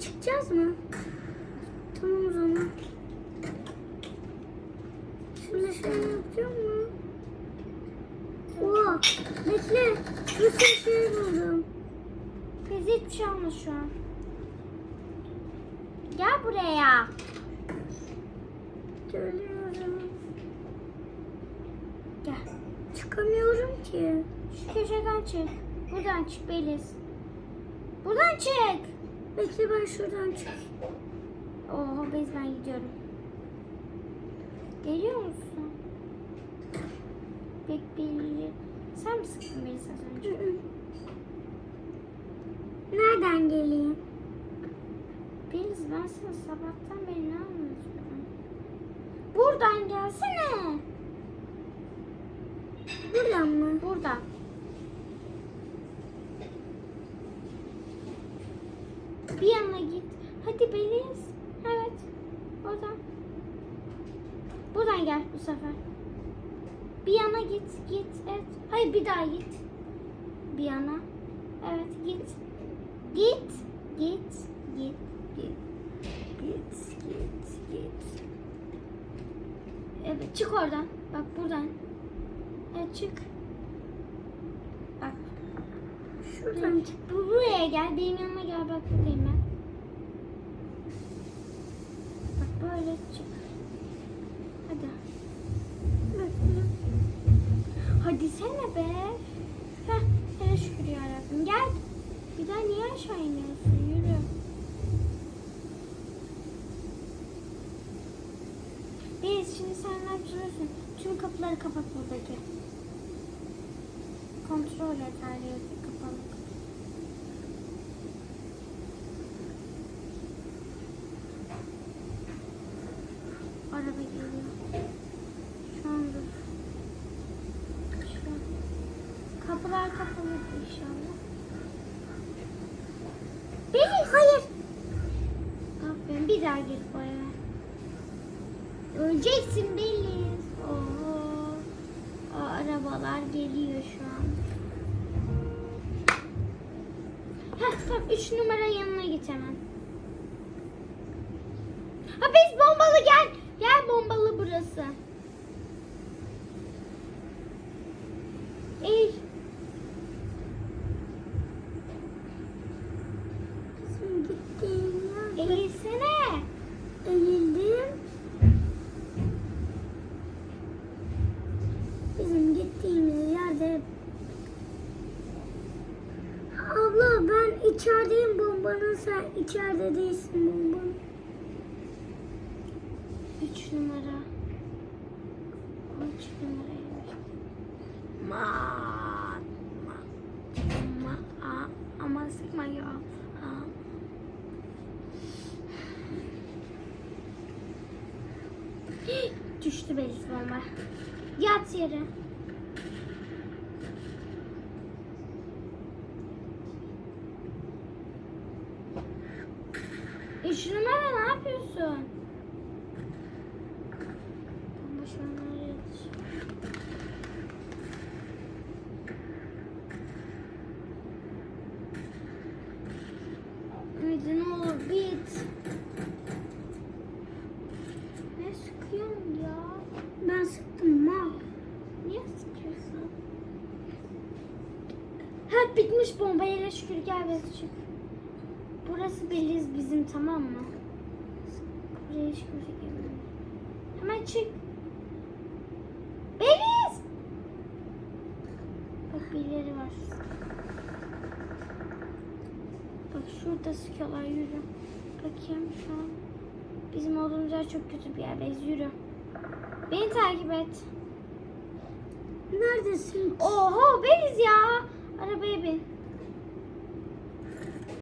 Çıkacağız mı? Tamam o zaman. Şimdi şey yapacağım mı? Oha! Bekle. Sürü şey buldum. Biz hiçbir şey olmaz şu an. Gel buraya. Görüyorum. Gel. Çıkamıyorum ki. Şu köşeden çık. Buradan çık Beliz. Buradan çık. Bekle ben şuradan çık. Oho Beliz ben gidiyorum. Geliyor musun? Bek Beliz. Sen mi sıktın Beliz az önce? Nereden geleyim? Beliz ben sana sabahtan beri ne anlatıyorum? Buradan gelsene. Buradan mı? Buradan. Bir yana git. Hadi Beliz. Evet. Oradan. Buradan gel bu sefer. Bir yana git. Git. Evet. Hayır bir daha git. Bir yana. Evet git. Git. Git. Git. Git. Git. Git. Git. Evet çık oradan. Bak buradan. Evet çık. Bak. Şuradan buraya gel. Benim yanıma gel. Bak buradayım ben. Bak böyle çık. Hadi. Hadi sene be. Heh. Hele şükür yarabbim. Gel. Bir daha niye aşağı iniyorsun? Yürü. Biz şimdi sen ne? Tüm kapıları kapat buradaki. Kontrol et her yeri kapalı. Araba geliyor. Şu an dur. Şu an. Kapılar kapalı inşallah. Beliz. Hayır. Aferin bir daha gir eve. Öleceksin Beliz. Aa, arabalar geliyor şu an. Heh, tamam 3 numara yanına git hemen. Ha biz bombalı gel. Gel bombalı burası. İçerideyim bombanın sen içeride değilsin bombanın. 3 numara. 3 numaraymış. Ma, ma, ma, a, ama sıkma ya. Düştü Beliz bomba. Yat yere. Numara ne yapıyorsun? Ümidi ne olur bit. Ne sıkıyorsun ya? Ben sıktım ma. Niye sıkıyorsun? Ha bitmiş bomba yine şükür gel Beliz çık. Burası Beliz bizim tamam mı? Buraya kimse gelmiyor. Hemen çık. Beliz! Bak birileri var. Bak şurada sıkıyorlar yürü. Bakayım şu an. Bizim olduğumuz yer çok kötü bir yerdeyiz yürü. Beni takip et. Neredesin? Oho Beliz ya. Arabaya bin.